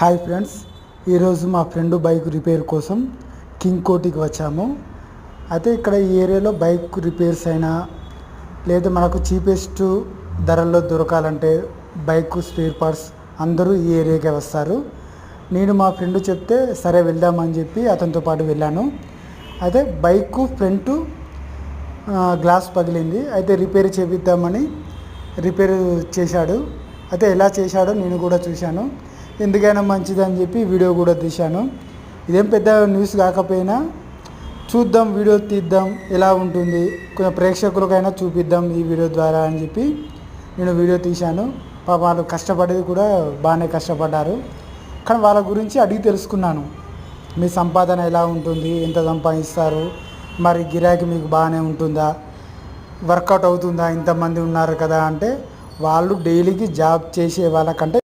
Hi friends ఈరోజు మా friend bike repair కోసం కింగ్ కోటికి వచ్చాము. అయితే ఇక్కడ ఈ ఏరియాలో బైక్ రిపేర్స్ అయినా లేదా మనకు చీపెస్ట్ ధరల్లో దొరకాలంటే బైక్ స్పేర్ పార్ట్స్ అందరూ ఈ ఏరియాకే వస్తారు. నేను మా ఫ్రెండ్ చెప్తే సరే వెళ్దామని చెప్పి అతనితో పాటు వెళ్ళాను. అయితే బైక్ ఫ్రంట్ గ్లాస్ పగిలింది. అయితే రిపేర్ చేపిద్దామని రిపేర్ చేశాడు. అయితే ఎలా చేశాడో నేను కూడా చూశాను. ఎందుకైనా మంచిదని చెప్పి వీడియో కూడా తీశాను. ఇదేం పెద్ద న్యూస్ కాకపోయినా చూద్దాం వీడియో తీద్దాం ఎలా ఉంటుంది కొంచెం ప్రేక్షకులకైనా చూపిద్దాం ఈ వీడియో ద్వారా అని చెప్పి నేను వీడియో తీశాను. పాప వాళ్ళు కష్టపడేది కూడా బాగానే కష్టపడ్డారు. కానీ వాళ్ళ గురించి అడిగి తెలుసుకున్నాను. మీ సంపాదన ఎలా ఉంటుంది ఎంత సంపాదిస్తారు మరి గిరాకీ మీకు బాగానే ఉంటుందా వర్కౌట్ అవుతుందా ఇంతమంది ఉన్నారు కదా అంటే వాళ్ళు డైలీకి జాబ్ చేసే వాళ్ళకంటే